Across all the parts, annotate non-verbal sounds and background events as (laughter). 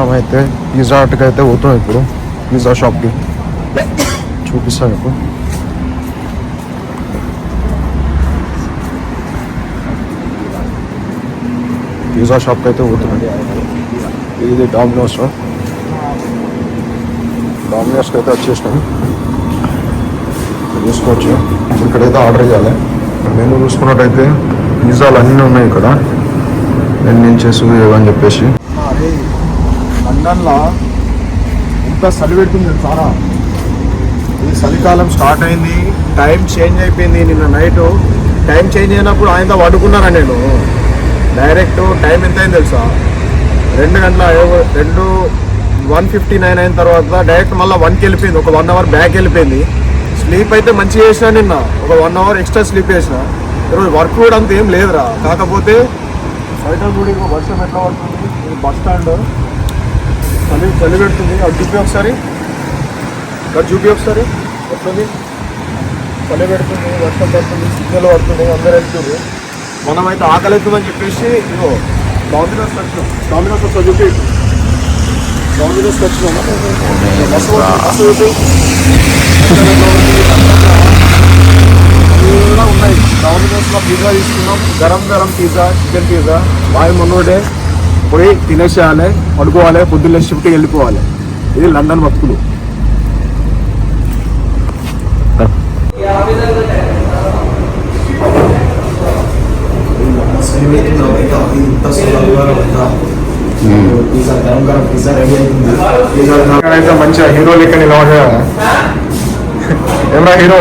మనమైతే పిజ్జా హట్కి అయితే పోతున్నాం ఇప్పుడు. పిజ్జా షాప్కి. చూపిస్తాను ఇప్పుడు పిజ్జా షాప్కి అయితే పోతున్నాం. ఇది డామినోస్ డామినోస్కి అయితే వచ్చేసినాం. చూసుకోవచ్చు ఇక్కడైతే ఆర్డర్ చేయాలి. మెనూ చూసుకున్నట్టయితే పిజ్జాలు అన్నీ ఉన్నాయి ఇక్కడ. నేను చేసి అని చెప్పేసి. లండన్లో ఎంత చలి పెడుతుంది చాలా ఇది చలికాలం స్టార్ట్ అయింది టైం చేంజ్ అయిపోయింది నిన్న నైట్. టైం చేంజ్ అయినప్పుడు ఆయనతో పడుకున్నాను నేను? డైరెక్ట్ టైం ఎంత అయింది తెలుసా? రెండు గంటల రెండు వన్ ఫిఫ్టీ నైన్ అయిన తర్వాత డైరెక్ట్ మళ్ళీ వన్కి వెళ్ళిపోయింది ఒక వన్ అవర్ బ్యాక్ వెళ్ళిపోయింది. స్లీప్ అయితే మంచిగా చేసిన నిన్న ఒక వన్ అవర్ ఎక్స్ట్రా స్లీప్ చేసిన. ఈరోజు వర్క్ కూడా అంత ఏం లేదురా. కాకపోతే బయట కూడా వర్షం ఎట్లా పడుతుంది? Bus stand. చలి చలి పెడుతుంది. అది చూపి ఒకసారి. అది చూపి ఒకసారి. వస్తుంది. చలి పెడుతుంది వర్షం పడుతుంది సిగ్నల్ పడుతుంది అందరు వెళ్తుంది మనమైతే ఆకలి అవుతుందని చెప్పేసి ఇగో డామినోస్ వచ్చినాం డామినోస్ వస్తా చూపి డామినోస్కి వచ్చినాం బస్సు బస్సు కూడా ఉన్నాయి. డామినోస్లో పిజ్జా తీసుకున్నాం. గరం గరం పిజ్జా చికెన్ పిజ్జా బాయ్ మొన్నోడే పోయి తినేసేయాలి పడుకోవాలి పొద్దున్న షిఫ్ట్కి వెళ్ళిపోవాలి. ఇది లండన్ బతుకులు. అయితే మంచిగా హీరో లెక్క నిలబడే ఏమరా హీరో?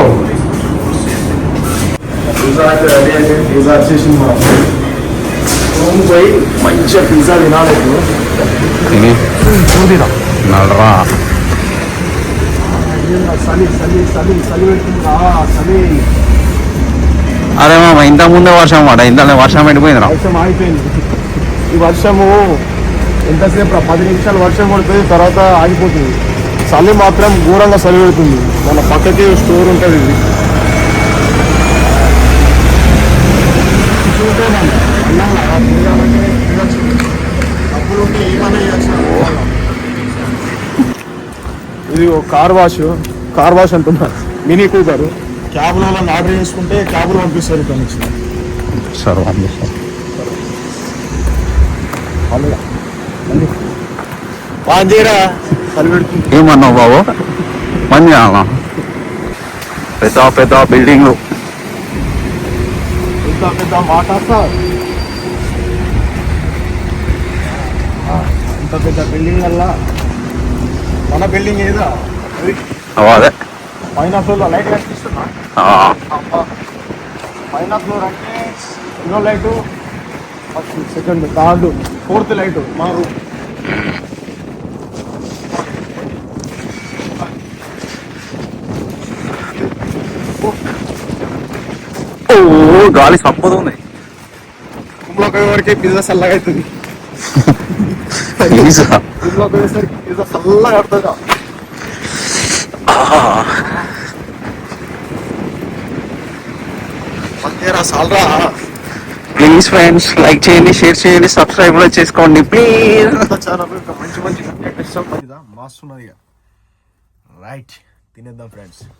పిజ్జా అయితే రెడీ అయితే? పిజ్జా వచ్చేసింది మనం. రూమ్ పోయి మంచిగా పిజ్జా తినాలి చూడిరా నడరా చలి చలి చలి చలి పెడుతుందా చలి అరే మామ ఇంత ముందే వర్షం పడ ఇంత వర్షం ఎండిపోయింది రా వర్షం ఆగిపోయింది. ఈ వర్షము ఎంతసేపు రా? పది నిమిషాలు వర్షం పడుతుంది తర్వాత ఆగిపోతుంది. చలి మాత్రం ఘోరంగా చలి పెడుతుంది. మన పక్కకి స్టోర్ ఉంటుంది ఇది. ఇది ఒక కార్ వాష్ కార్ వాష్ అంటున్నా. Mini Cooper. క్యాబ్లో ఆర్డర్ చేసుకుంటే క్యాబ్లో పంపిస్తారు ఇక్కడ నుంచి. సరే పాంజీరా చలి పెడుతుంది ఏమన్నావు బాబు? మంది అన్నా పెద్ద పెద్ద బిల్డింగ్లు. పెద్ద పెద్ద మాట సార్. ఇంత పెద్ద బిల్డింగ్ వల్ల మన బిల్డింగ్ ఏదా అది. పైన ఫ్లోర్ లైట్ కనిపిస్తున్నా. పైన ఫ్లోర్ అంటే ఇదో light first second third fourth light మా రూమ్ ఓ గాలి సప్పతుంది రూమ్లోకి పోయేవరకే పిజ్జా చల్లగా (laughs) చల్లగా సాలరా ప్లీజ్ ఫ్రెండ్స్ లైక్ చేయండి షేర్ చేయండి సబ్స్క్రైబ్ కూడా చేసుకోండి ప్లీజ్ మంచి మంచి కంటెంట్ ఉన్నది రైట్ తినేద్దాం ఫ్రెండ్స్